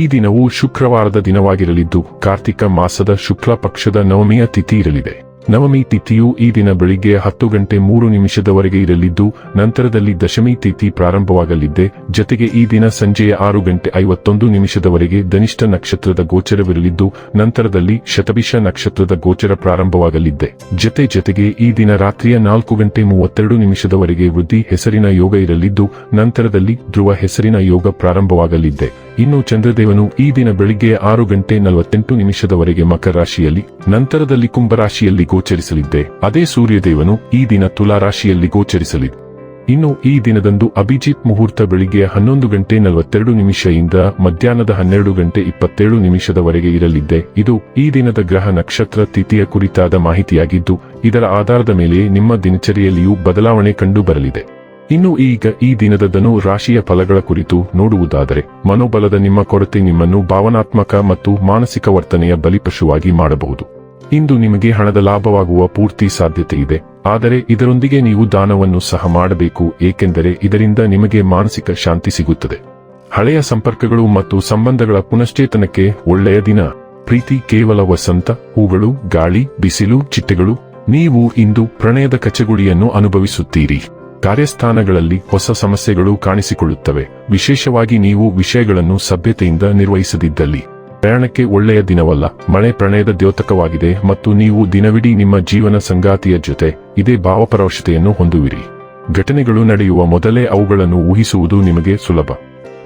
ಈ ದಿನವು ಶುಕ್ರವಾರದ ದಿನವಾಗಿರಲಿದ್ದು ಕಾರ್ತಿಕ ಮಾಸದ ಶುಕ್ಲ ಪಕ್ಷದ ನವಮಿಯ ತಿಥಿ ಇರಲಿದೆ. ನವಮಿ ತಿಥಿಯು ಈ ದಿನ ಬೆಳಿಗ್ಗೆ ಹತ್ತು ಗಂಟೆ ಮೂರು ನಿಮಿಷದವರೆಗೆ ಇರಲಿದ್ದು, ನಂತರದಲ್ಲಿ ದಶಮಿ ತಿಥಿ ಪ್ರಾರಂಭವಾಗಲಿದ್ದೆ. ಜತೆಗೆ ಈ ದಿನ ಸಂಜೆಯ ಆರು ಗಂಟೆ ಐವತ್ತೊಂದು ನಿಮಿಷದವರೆಗೆ ಧನಿಷ್ಠ ನಕ್ಷತ್ರದ ಗೋಚರವಿರಲಿದ್ದು, ನಂತರದಲ್ಲಿ ಶತಭಿಷ ನಕ್ಷತ್ರದ ಗೋಚರ ಪ್ರಾರಂಭವಾಗಲಿದ್ದೆ. ಜತೆ ಜತೆಗೆ ಈ ದಿನ ರಾತ್ರಿಯ ನಾಲ್ಕು ಗಂಟೆ ಮೂವತ್ತೆರಡು ನಿಮಿಷದವರೆಗೆ ವೃದ್ಧಿ ಹೆಸರಿನ ಯೋಗ ಇರಲಿದ್ದು, ನಂತರದಲ್ಲಿ ಧ್ರುವ ಹೆಸರಿನ ಯೋಗ ಪ್ರಾರಂಭವಾಗಲಿದ್ದೆ. ಇನ್ನು ಚಂದ್ರದೇವನು ಈ ದಿನ ಬೆಳಿಗ್ಗೆ ಆರು ಗಂಟೆ ನಲವತ್ತೆಂಟು ನಿಮಿಷದವರೆಗೆ ಮಕರ ರಾಶಿಯಲ್ಲಿ, ನಂತರದಲ್ಲಿ ಕುಂಭರಾಶಿಯಲ್ಲಿ ಗೋಚರಿಸಲಿದ್ದೆ. ಅದೇ ಸೂರ್ಯದೇವನು ಈ ದಿನ ತುಲಾ ರಾಶಿಯಲ್ಲಿ ಗೋಚರಿಸಲಿದೆ ಇನ್ನು ಈ ದಿನದಂದು ಅಭಿಜಿತ್ ಮುಹೂರ್ತ ಬೆಳಿಗ್ಗೆ ಹನ್ನೊಂದು ಗಂಟೆ ನಲವತ್ತೆರಡು ನಿಮಿಷದಿಂದ ಮಧ್ಯಾಹ್ನದ ಹನ್ನೆರಡು ಗಂಟೆ ಇಪ್ಪತ್ತೇಳು ನಿಮಿಷದವರೆಗೆ ಇರಲಿದ್ದೆ. ಇದು ಈ ದಿನದ ಗ್ರಹ ನಕ್ಷತ್ರ ತಿಥಿಯ ಕುರಿತಾದ ಮಾಹಿತಿಯಾಗಿದ್ದು, ಇದರ ಆಧಾರದ ಮೇಲೆ ನಿಮ್ಮ ದಿನಚರಿಯಲ್ಲಿಯೂ ಬದಲಾವಣೆ ಕಂಡು ಬರಲಿದೆ ಇನ್ನು ಈಗ ಈ ದಿನದ ಧನು ರಾಶಿಯ ಫಲಗಳ ಕುರಿತು ನೋಡುವುದಾದರೆ, ಮನೋಬಲದ ನಿಮ್ಮ ಕೊರತೆ ನಿಮ್ಮನ್ನು ಭಾವನಾತ್ಮಕ ಮತ್ತು ಮಾನಸಿಕ ವರ್ತನೆಯ ಬಲಿಪಶುವಾಗಿ ಮಾಡಬಹುದು. ಇಂದು ನಿಮಗೆ ಹಣದ ಲಾಭವಾಗುವ ಪೂರ್ತಿ ಸಾಧ್ಯತೆ ಇದೆ, ಆದರೆ ಇದರೊಂದಿಗೆ ನೀವು ದಾನವನ್ನು ಸಹ ಮಾಡಬೇಕು, ಏಕೆಂದರೆ ಇದರಿಂದ ನಿಮಗೆ ಮಾನಸಿಕ ಶಾಂತಿ ಸಿಗುತ್ತದೆ. ಹಳೆಯ ಸಂಪರ್ಕಗಳು ಮತ್ತು ಸಂಬಂಧಗಳ ಪುನಶ್ಚೇತನಕ್ಕೆ ಒಳ್ಳೆಯ ದಿನ. ಪ್ರೀತಿ ಕೇವಲ ವಸಂತ, ಹೂಗಳು, ಗಾಳಿ, ಬಿಸಿಲು, ಚಿಟ್ಟೆಗಳು, ನೀವು ಇಂದು ಪ್ರಣಯದ ಕಚಗುಳಿಯನ್ನು ಅನುಭವಿಸುತ್ತೀರಿ. ಕಾರ್ಯಸ್ಥಾನಗಳಲ್ಲಿ ಹೊಸ ಸಮಸ್ಯೆಗಳು ಕಾಣಿಸಿಕೊಳ್ಳುತ್ತವೆ. ವಿಶೇಷವಾಗಿ ನೀವು ವಿಷಯಗಳನ್ನು ಸಭ್ಯತೆಯಿಂದ ನಿರ್ವಹಿಸದಿದ್ದಲ್ಲಿ. ಪ್ರಯಾಣಕ್ಕೆ ಒಳ್ಳೆಯ ದಿನವಲ್ಲ. ಮಳೆ ಪ್ರಣಯದ ದ್ಯೋತಕವಾಗಿದೆ ಮತ್ತು ನೀವು ದಿನವಿಡೀ ನಿಮ್ಮ ಜೀವನ ಸಂಗಾತಿಯ ಜೊತೆ ಇದೇ ಭಾವಪರವಶತೆಯನ್ನು ಹೊಂದುವಿರಿ. ಘಟನೆಗಳು ನಡೆಯುವ ಮೊದಲೇ ಅವುಗಳನ್ನು ಊಹಿಸುವುದು ನಿಮಗೆ ಸುಲಭ.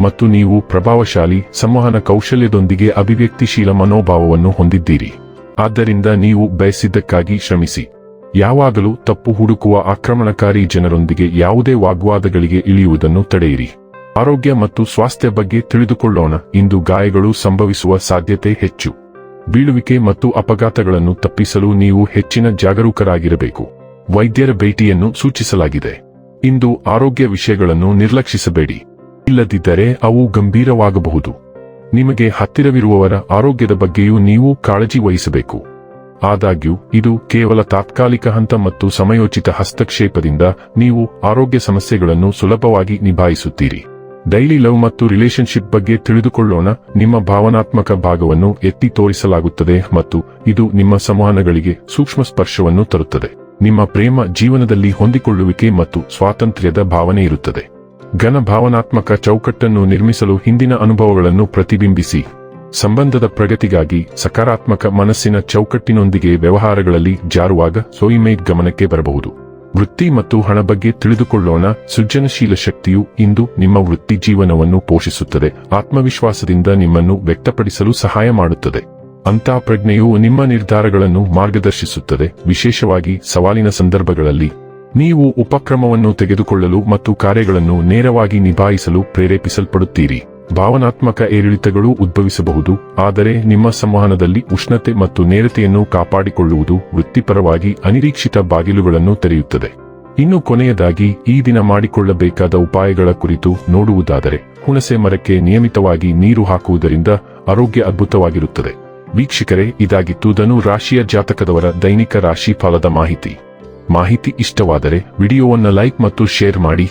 ಮತ್ತು ನೀವು ಪ್ರಭಾವಶಾಲಿ, ಸಂವಹನ ಕೌಶಲ್ಯದೊಂದಿಗೆ ಅಭಿವ್ಯಕ್ತಿಶೀಲ ಮನೋಭಾವವನ್ನು ಹೊಂದಿದ್ದೀರಿ. ಆದ್ದರಿಂದ ನೀವು ಬಯಸಿದ್ದಕ್ಕಾಗಿ ಶ್ರಮಿಸಿ. ಯಾವಾಗಲೂ ತಪ್ಪು ಹುಡುಕುವ ಆಕ್ರಮಣಕಾರಿ ಜನರೊಂದಿಗೆ ಯಾವುದೇ ವಾಗ್ವಾದಗಳಿಗೆ ಇಳಿಯುವುದನ್ನು ತಡೆಯಿರಿ. ಆರೋಗ್ಯ ಮತ್ತು ಸ್ವಾಸ್ಥ್ಯ ಬಗ್ಗೆ ತಿಳಿದುಕೊಳ್ಳೋಣ. ಇಂದು ಗಾಯಗಳು ಸಂಭವಿಸುವ ಸಾಧ್ಯತೆ ಹೆಚ್ಚು. ಬೀಳುವಿಕೆ ಮತ್ತು ಅಪಘಾತಗಳನ್ನು ತಪ್ಪಿಸಲು ನೀವು ಹೆಚ್ಚಿನ ಜಾಗರೂಕರಾಗಿರಬೇಕು. ವೈದ್ಯರ ಭೇಟಿಯನ್ನು ಸೂಚಿಸಲಾಗಿದೆ. ಇಂದು ಆರೋಗ್ಯ ವಿಷಯಗಳನ್ನು ನಿರ್ಲಕ್ಷಿಸಬೇಡಿ. ಇಲ್ಲದಿದ್ದರೆ ಅವು ಗಂಭೀರವಾಗಬಹುದು. ನಿಮಗೆ ಹತ್ತಿರವಿರುವವರ ಆರೋಗ್ಯದ ಬಗ್ಗೆಯೂ ನೀವು ಕಾಳಜಿ ವಹಿಸಬೇಕು. ಆದಾಗ್ಯೂ, ಇದು ಕೇವಲ ತಾತ್ಕಾಲಿಕ ಹಂತ ಮತ್ತು ಸಮಯೋಚಿತ ಹಸ್ತಕ್ಷೇಪದಿಂದ ನೀವು ಆರೋಗ್ಯ ಸಮಸ್ಯೆಗಳನ್ನು ಸುಲಭವಾಗಿ ನಿಭಾಯಿಸುತ್ತೀರಿ. ಡೈಲಿ ಲವ್ ಮತ್ತು ರಿಲೇಶನ್ಶಿಪ್ ಬಗ್ಗೆ ತಿಳಿದುಕೊಳ್ಳೋಣ. ನಿಮ್ಮ ಭಾವನಾತ್ಮಕ ಭಾಗವನ್ನು ಎತ್ತಿ ತೋರಿಸಲಾಗುತ್ತದೆ ಮತ್ತು ಇದು ನಿಮ್ಮ ಸಂವಹನಗಳಿಗೆ ಸೂಕ್ಷ್ಮ ಸ್ಪರ್ಶವನ್ನು ತರುತ್ತದೆ. ನಿಮ್ಮ ಪ್ರೇಮ ಜೀವನದಲ್ಲಿ ಹೊಂದಿಕೊಳ್ಳುವಿಕೆ ಮತ್ತು ಸ್ವಾತಂತ್ರ್ಯದ ಭಾವನೆ ಇರುತ್ತದೆ. ಘನ ಭಾವನಾತ್ಮಕ ಚೌಕಟ್ಟನ್ನು ನಿರ್ಮಿಸಲು ಹಿಂದಿನ ಅನುಭವಗಳನ್ನು ಪ್ರತಿಬಿಂಬಿಸಿ. ಸಂಬಂಧದ ಪ್ರಗತಿಗಾಗಿ ಸಕಾರಾತ್ಮಕ ಮನಸ್ಸಿನ ಚೌಕಟ್ಟಿನೊಂದಿಗೆ ವ್ಯವಹಾರಗಳಲ್ಲಿ ಜಾರುವಾಗ ಸೋಯಿಮೇಗ್ ಗಮನಕ್ಕೆ ಬರಬಹುದು. ವೃತ್ತಿ ಮತ್ತು ಹಣ ಬಗ್ಗೆ ತಿಳಿದುಕೊಳ್ಳೋಣ. ಸೃಜನಶೀಲ ಶಕ್ತಿಯು ಇಂದು ನಿಮ್ಮ ವೃತ್ತಿ ಜೀವನವನ್ನು ಪೋಷಿಸುತ್ತದೆ. ಆತ್ಮವಿಶ್ವಾಸದಿಂದ ನಿಮ್ಮನ್ನು ವ್ಯಕ್ತಪಡಿಸಲು ಸಹಾಯ ಮಾಡುತ್ತದೆ. ಅಂತಹ ಪ್ರಜ್ಞೆಯು ನಿಮ್ಮ ನಿರ್ಧಾರಗಳನ್ನು ಮಾರ್ಗದರ್ಶಿಸುತ್ತದೆ. ವಿಶೇಷವಾಗಿ ಸವಾಲಿನ ಸಂದರ್ಭಗಳಲ್ಲಿ. ನೀವು ಉಪಕ್ರಮವನ್ನು ತೆಗೆದುಕೊಳ್ಳಲು ಮತ್ತು ಕಾರ್ಯಗಳನ್ನು ನೇರವಾಗಿ ನಿಭಾಯಿಸಲು ಪ್ರೇರೇಪಿಸಲ್ಪಡುತ್ತೀರಿ. ಭಾವನಾತ್ಮಕ ಏರಿಳಿತಗಳು ಉದ್ಭವಿಸಬಹುದು, ಆದರೆ ನಿಮ್ಮ ಸಂವಹನದಲ್ಲಿ ಉಷ್ಣತೆ ಮತ್ತು ನೇರತೆಯನ್ನು ಕಾಪಾಡಿಕೊಳ್ಳುವುದು ವೃತ್ತಿಪರವಾಗಿ ಅನಿರೀಕ್ಷಿತ ಬಾಗಿಲುಗಳನ್ನು ತೆರೆಯುತ್ತದೆ. ಇನ್ನು ಕೊನೆಯದಾಗಿ, ಈ ದಿನ ಮಾಡಿಕೊಳ್ಳಬೇಕಾದ ಉಪಾಯಗಳ ಕುರಿತು ನೋಡುವುದಾದರೆ, ಹುಣಸೆ ಮರಕ್ಕೆ ನಿಯಮಿತವಾಗಿ ನೀರು ಹಾಕುವುದರಿಂದ ಆರೋಗ್ಯ ಅದ್ಭುತವಾಗಿರುತ್ತದೆ. ವೀಕ್ಷಕರೇ, ಇದಾಗಿತ್ತು ಧನು ರಾಶಿಯ ಜಾತಕದವರ ದೈನಿಕ ರಾಶಿ ಫಲದ ಮಾಹಿತಿ. ಮಾಹಿತಿ ಇಷ್ಟವಾದರೆ ವಿಡಿಯೋವನ್ನು ಲೈಕ್ ಮತ್ತು ಶೇರ್ ಮಾಡಿ.